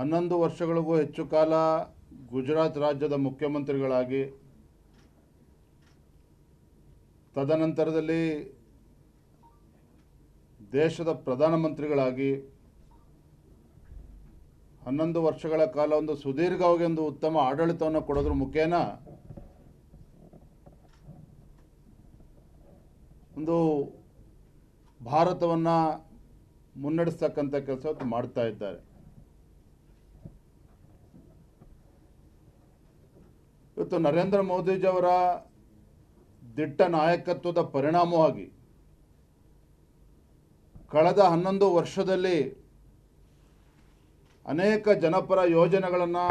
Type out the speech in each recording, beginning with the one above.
ಹನ್ನೊಂದು ವರ್ಷಗಳಿಗೂ ಹೆಚ್ಚು ಕಾಲ ಗುಜರಾತ್ ರಾಜ್ಯದ ಮುಖ್ಯಮಂತ್ರಿಗಳಾಗಿ, ತದನಂತರದಲ್ಲಿ ದೇಶದ ಪ್ರಧಾನಮಂತ್ರಿಗಳಾಗಿ, ಹನ್ನೊಂದು ವರ್ಷಗಳ ಕಾಲ ಒಂದು ಸುದೀರ್ಘವಾಗಿ ಒಂದು ಉತ್ತಮ ಆಡಳಿತವನ್ನು ಕೊಡೋದ್ರ ಮುಖೇನ ಒಂದು ಭಾರತವನ್ನು ಮುನ್ನಡೆಸ್ತಕ್ಕಂಥ ಕೆಲಸ ಮಾಡ್ತಾ ಇದ್ದಾರೆ. ಇವತ್ತು ನರೇಂದ್ರ ಮೋದಿಜಿಯವರ ದಿಟ್ಟ ನಾಯಕತ್ವದ ಪರಿಣಾಮವಾಗಿ ಕಳೆದ ಹನ್ನೊಂದು ವರ್ಷದಲ್ಲಿ ಅನೇಕ ಜನಪರ ಯೋಜನೆಗಳನ್ನು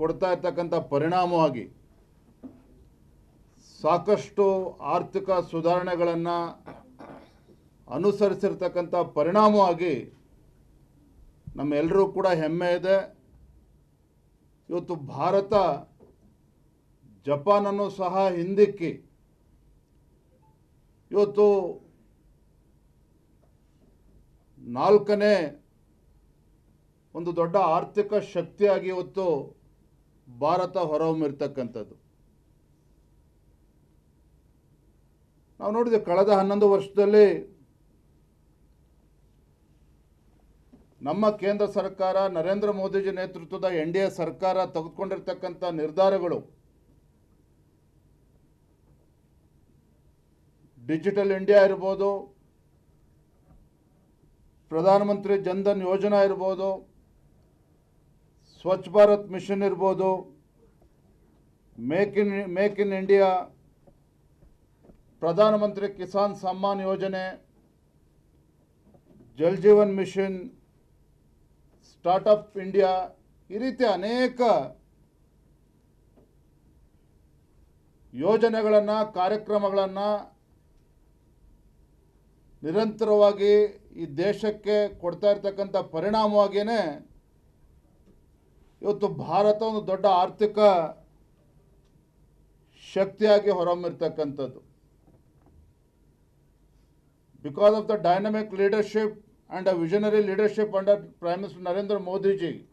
ಕೊಡ್ತಾ ಇರ್ತಕ್ಕಂಥ ಪರಿಣಾಮವಾಗಿ ಸಾಕಷ್ಟು ಆರ್ಥಿಕ ಸುಧಾರಣೆಗಳನ್ನು ಅನುಸರಿಸಿರ್ತಕ್ಕಂಥ ಪರಿಣಾಮವಾಗಿ ನಮ್ಮೆಲ್ಲರೂ ಕೂಡ ಹೆಮ್ಮೆ ಇದೆ. ಇವತ್ತು ಭಾರತ ಜಪಾನನ್ನು ಸಹ ಹಿಂದಿಕ್ಕಿ, ಇವತ್ತು ನಾಲ್ಕನೇ ಒಂದು ದೊಡ್ಡ ಆರ್ಥಿಕ ಶಕ್ತಿಯಾಗಿ ಇವತ್ತು ಭಾರತ ಹೊರಹೊಮ್ಮಿರ್ತಕ್ಕಂಥದ್ದು. ನಾವು ನೋಡಿದೆ ಕಳೆದ ಹನ್ನೊಂದು ವರ್ಷದಲ್ಲಿ ನಮ್ಮ ಕೇಂದ್ರ ಸರ್ಕಾರ ನರೇಂದ್ರ ಮೋದಿಜಿ ನೇತೃತ್ವದ ಎನ್ ಡಿ ಎ ಸರ್ಕಾರ ತೆಗೆದುಕೊಂಡಿರ್ತಕ್ಕಂಥ ನಿರ್ಧಾರಗಳು ಡಿಜಿಟಲ್ ಇಂಡಿಯಾ ಇರ್ಬೋದು, ಪ್ರಧಾನಮಂತ್ರಿ ಜನ್ಧನ್ ಯೋಜನಾ ಇರ್ಬೋದು, ಸ್ವಚ್ಛ ಭಾರತ್ ಮಿಷನ್ ಇರ್ಬೋದು, make in make in India, Pradhan Mantri Kisan Samman ಯೋಜನೆ, Jal Jeevan Mission Startup India ಈ ರೀತಿ ಅನೇಕ ಯೋಜನೆಗಳನ್ನು, ಕಾರ್ಯಕ್ರಮಗಳನ್ನು ನಿರಂತರವಾಗಿ ಈ ದೇಶಕ್ಕೆ ಕೊಡ್ತಾ ಇರ್ತಕ್ಕಂಥ ಪರಿಣಾಮವಾಗಿಯೇ ಇವತ್ತು ಭಾರತ ಒಂದು ದೊಡ್ಡ ಆರ್ಥಿಕ ಶಕ್ತಿಯಾಗಿ ಹೊರಹೊಮ್ಮಿರ್ತಕ್ಕಂಥದ್ದು. Because of the dynamic leadership and a visionary leadership under Prime Minister Narendra Modi ji,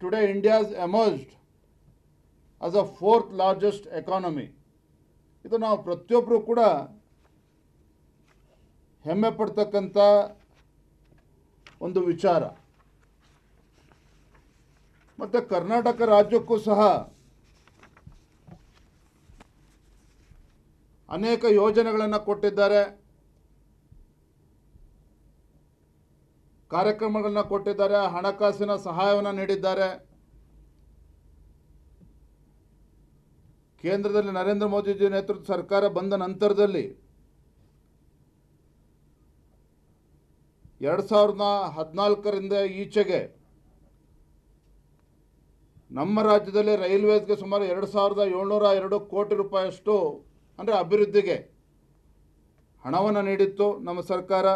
today India has emerged as a fourth largest economy. ಇದು ನಾವು ಪ್ರತಿಯೊಬ್ಬರು ಕೂಡ ಹೆಮ್ಮೆ ಪಡ್ತಕ್ಕಂಥ ಒಂದು ವಿಚಾರ ಮತ್ತು ಕರ್ನಾಟಕ ರಾಜ್ಯಕ್ಕೂ ಸಹ ಅನೇಕ ಯೋಜನೆಗಳನ್ನು ಕೊಟ್ಟಿದ್ದಾರೆ ಕಾರ್ಯಕ್ರಮಗಳನ್ನ ಕೊಟ್ಟಿದ್ದಾರೆ, ಹಣಕಾಸಿನ ಸಹಾಯವನ್ನು ನೀಡಿದ್ದಾರೆ. ಕೇಂದ್ರದಲ್ಲಿ ನರೇಂದ್ರ ಮೋದಿಜಿ ನೇತೃತ್ವ ಸರ್ಕಾರ ಬಂದ ನಂತರದಲ್ಲಿ ಎರಡು ಸಾವಿರದ ಹದಿನಾಲ್ಕರಿಂದ ಈಚೆಗೆ ನಮ್ಮ ರಾಜ್ಯದಲ್ಲಿ ರೈಲ್ವೇಸ್ಗೆ ಸುಮಾರು ಎರಡು ಸಾವಿರದ ಏಳ್ನೂರ ಎರಡು ಕೋಟಿ ರೂಪಾಯಿಯಷ್ಟು ಅಂದರೆ ಅಭಿವೃದ್ಧಿಗೆ ಹಣವನ್ನು ನೀಡಿತ್ತು ನಮ್ಮ ಸರ್ಕಾರ.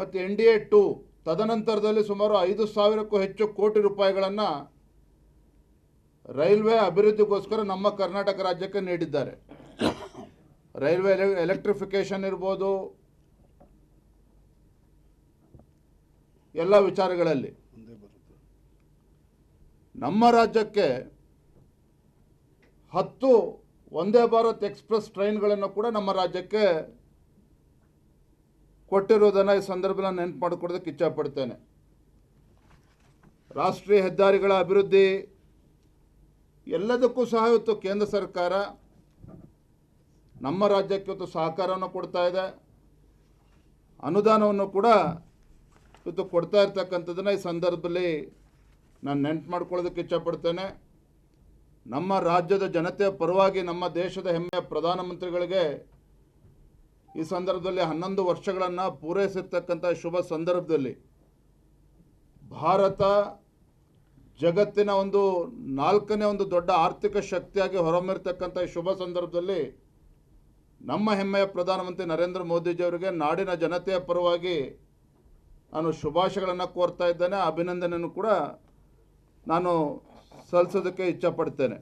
ಮತ್ತು ಎನ್ ಡಿ ಎ ಟು ತದನಂತರದಲ್ಲಿ ಸುಮಾರು ಐದು ಸಾವಿರಕ್ಕೂ ಹೆಚ್ಚು ಕೋಟಿ ರೂಪಾಯಿಗಳನ್ನು ರೈಲ್ವೆ ಅಭಿವೃದ್ಧಿಗೋಸ್ಕರ ನಮ್ಮ ಕರ್ನಾಟಕ ರಾಜ್ಯಕ್ಕೆ ನೀಡಿದ್ದಾರೆ. ರೈಲ್ವೆ ಎಲೆ, ಎಲೆಕ್ಟ್ರಿಫಿಕೇಷನ್ ಇರ್ಬೋದು, ಎಲ್ಲ ವಿಚಾರಗಳಲ್ಲಿ. ನಮ್ಮ ರಾಜ್ಯಕ್ಕೆ ಹತ್ತು ವಂದೇ ಭಾರತ್ ಎಕ್ಸ್ಪ್ರೆಸ್ ಟ್ರೈನ್ಗಳನ್ನು ಕೂಡ ನಮ್ಮ ರಾಜ್ಯಕ್ಕೆ ಕೊಟ್ಟಿರುವುದನ್ನು ಈ ಸಂದರ್ಭದಲ್ಲಿ ನೆನಪು ಮಾಡಿಕೊಡೋದಕ್ಕೆ ಇಚ್ಛಪಡ್ತೇನೆ. ರಾಷ್ಟ್ರೀಯ ಹೆದ್ದಾರಿಗಳ ಅಭಿವೃದ್ಧಿ ಎಲ್ಲದಕ್ಕೂ ಸಹ ಇವತ್ತು ಕೇಂದ್ರ ಸರ್ಕಾರ ನಮ್ಮ ರಾಜ್ಯಕ್ಕೆ ಇವತ್ತು ಸಹಕಾರವನ್ನು ಕೊಡ್ತಾ ಇದೆ. ಅನುದಾನವನ್ನು ಕೂಡ ಇವತ್ತು ಕೊಡ್ತಾ ಇರ್ತಕ್ಕಂಥದ್ದನ್ನು ಈ ಸಂದರ್ಭದಲ್ಲಿ ನಾನು ನೆನಪು ಮಾಡ್ಕೊಳ್ಳೋದಕ್ಕೆ ಇಚ್ಛಪಡ್ತೇನೆ. ನಮ್ಮ ರಾಜ್ಯದ ಜನತೆಯ ಪರವಾಗಿ ನಮ್ಮ ದೇಶದ ಹೆಮ್ಮೆಯ ಪ್ರಧಾನಮಂತ್ರಿಗಳಿಗೆ ಈ ಸಂದರ್ಭದಲ್ಲಿ ಹನ್ನೊಂದು ವರ್ಷಗಳನ್ನು ಪೂರೈಸಿರ್ತಕ್ಕಂಥ ಶುಭ ಸಂದರ್ಭದಲ್ಲಿ ಭಾರತ ಜಗತ್ತಿನ ಒಂದು ನಾಲ್ಕನೇ ಒಂದು ದೊಡ್ಡ ಆರ್ಥಿಕ ಶಕ್ತಿಯಾಗಿ ಹೊರಹೊಮ್ಮಿರ್ತಕ್ಕಂಥ ಈ ಶುಭ ಸಂದರ್ಭದಲ್ಲಿ ನಮ್ಮ ಹೆಮ್ಮೆಯ ಪ್ರಧಾನಮಂತ್ರಿ ನರೇಂದ್ರ ಮೋದಿಜಿಯವರಿಗೆ ನಾಡಿನ ಜನತೆಯ ಪರವಾಗಿ ನಾನು ಶುಭಾಶಯಗಳನ್ನು ಕೋರ್ತಾ ಇದ್ದೇನೆ, ಅಭಿನಂದನೆಯನ್ನು ಕೂಡ ನಾನು ಸಲ್ಲಿಸೋದಕ್ಕೆ ಇಚ್ಛಪಡ್ತೇನೆ.